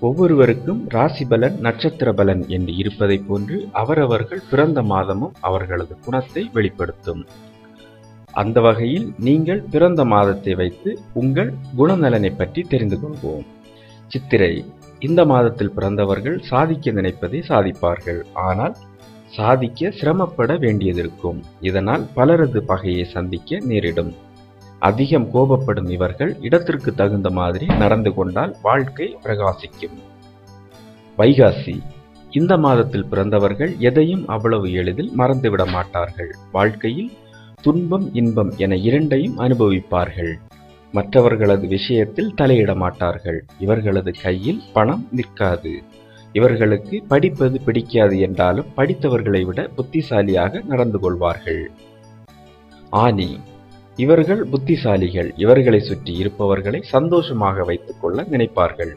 ஒவ்வொருவருக்கும் ராசி பலன் நட்சத்திர பலன் என்று இருப்பதைப் போன்று அவரவர்கள் பிறந்த மாதமும் அவர்களது குணத்தை வெளிப்படுத்தும். அந்த வகையில் நீங்கள் பிறந்த மாதத்தை வைத்து உங்கள் குணநலனை பற்றி தெரிந்து கொள்வோம். சித்திரை இந்த மாதத்தில் பிறந்தவர்கள் சாதிக்க நினைப்பதை சாதிப்பார்கள். ஆனால் சாதிக்க சிரமப்பட வேண்டியதிருக்கும் இதனால் பலரது பகையை சந்திக்க நேரிடும். அதிகம் கோபப்படும் இவர்கள் இடத்திற்கு தகுந்த மாதிரி நடந்து கொண்டால் வாழ்க்கை பிரகாசிக்கும். வைகாசி. இந்த மாதத்தில் பிறந்தவர்கள் எதையும் அவ்வளவு எளிதில் மறந்துவிட மாட்டார்கள். வாழ்க்கையில் துன்பம் இன்பம் என இரண்டையும் அனுபவிப்பார்கள். மற்றவர்களது விஷயத்தில் தலையிட மாட்டார்கள். இவர்களது கையில் பணம் நிற்காது. இவர்களுக்கு படிப்பது பிடிக்காது என்றாலும் படித்தவர்களை விட புத்திசாலியாக நடந்து கொள்வார்கள். ஆனி. இவர்கள் புத்திசாலிகள். இவர்களை சுற்றி இருப்பவர்களை சந்தோஷமாக வைத்துக் கொள்ள நினைப்பார்கள்.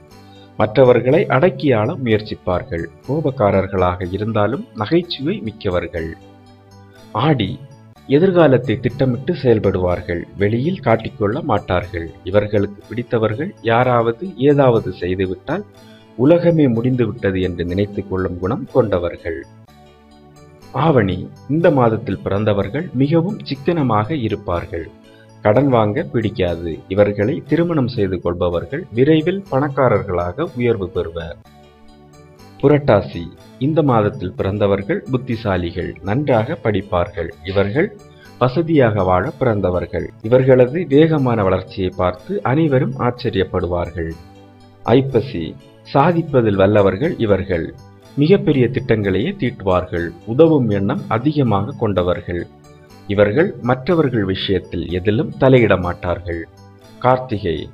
மற்றவர்களை அடக்கியாள முயற்சிப்பார்கள். கோபக்காரர்களாக இருந்தாலும் நகைச்சுவை மிக்கவர்கள். ஆடி எதிர்காலத்தை திட்டமிட்டு செயல்படுவார்கள். வெளியில் காட்டிக்கொள்ள மாட்டார்கள். இவர்களுக்கு பிடித்தவர்கள் யாராவது ஏதாவது செய்துவிட்டால் உலகமே முடிந்துவிட்டது என்று நினைத்து கொள்ளும் குணம் கொண்டவர்கள். ஆவணி இந்த மாதத்தில் பிறந்தவர்கள் மிகவும் சிக்கனமாக இருப்பார்கள். கடன் வாங்க பிடிக்காது. இவர்களை திருமணம் செய்து கொள்பவர்கள் விரைவில் பணக்காரர்களாக உயர்வு பெறுவர். புரட்டாசி இந்த மாதத்தில் பிறந்தவர்கள் புத்திசாலிகள் நன்றாக படிப்பார்கள். இவர்கள் வசதியாக வாழ பிறந்தவர்கள். இவர்களது வேகமான வளர்ச்சியை பார்த்து அனைவரும் ஆச்சரியப்படுவார்கள். ஐப்பசி சாதிப்பதில் வல்லவர்கள் இவர்கள். மிகப்பெரிய திட்டங்களையே தீட்டுவார்கள். உதவும் எண்ணம் அதிகமாக கொண்டவர்கள். இவர்கள் மற்றவர்கள் விஷயத்தில் எதிலும் தலையிட மாட்டார்கள். கார்த்திகை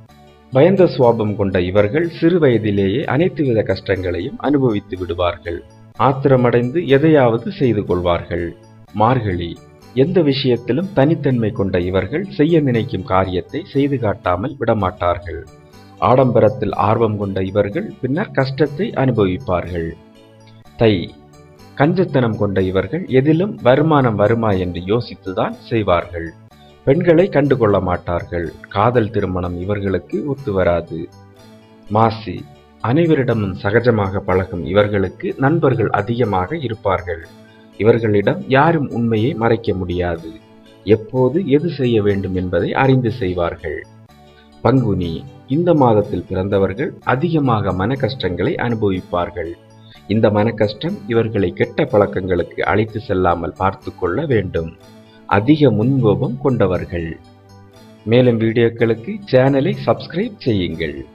பயந்த சுவாபம் கொண்ட இவர்கள் சிறு வயதிலேயே அனைத்து வித கஷ்டங்களையும் அனுபவித்து விடுவார்கள். ஆத்திரமடைந்து எதையாவது செய்து கொள்வார்கள். மார்கழி எந்த விஷயத்திலும் தனித்தன்மை கொண்ட இவர்கள் செய்ய நினைக்கும் காரியத்தை செய்து காட்டாமல் விடமாட்டார்கள். ஆடம்பரத்தில் ஆர்வம் கொண்ட இவர்கள் பின்னர் கஷ்டத்தை அனுபவிப்பார்கள். தை கஞ்சத்தனம் கொண்ட இவர்கள் எதிலும் வருமானம் வருமா என்று யோசித்துதான் செய்வார்கள். பெண்களை கண்டுகொள்ள மாட்டார்கள். காதல் திருமணம் இவர்களுக்கு ஒத்து வராது. மாசி அனைவரிடமும் சகஜமாக பழகும் இவர்களுக்கு நண்பர்கள் அதிகமாக இருப்பார்கள். இவர்களிடம் யாரும் உண்மையை மறைக்க முடியாது. எப்போது எது செய்ய வேண்டும் என்பதை அறிந்து செய்வார்கள். பங்குனி இந்த மாதத்தில் பிறந்தவர்கள் அதிகமாக மன கஷ்டங்களை அனுபவிப்பார்கள். இந்த மன கஷ்டம் இவர்களை கெட்ட பழக்கங்களுக்கு அழைத்து செல்லாமல் பார்த்து கொள்ள வேண்டும். அதிக முன்கோபம் கொண்டவர்கள். மேலும் வீடியோக்களுக்கு சேனலை சப்ஸ்கிரைப் செய்யுங்கள்.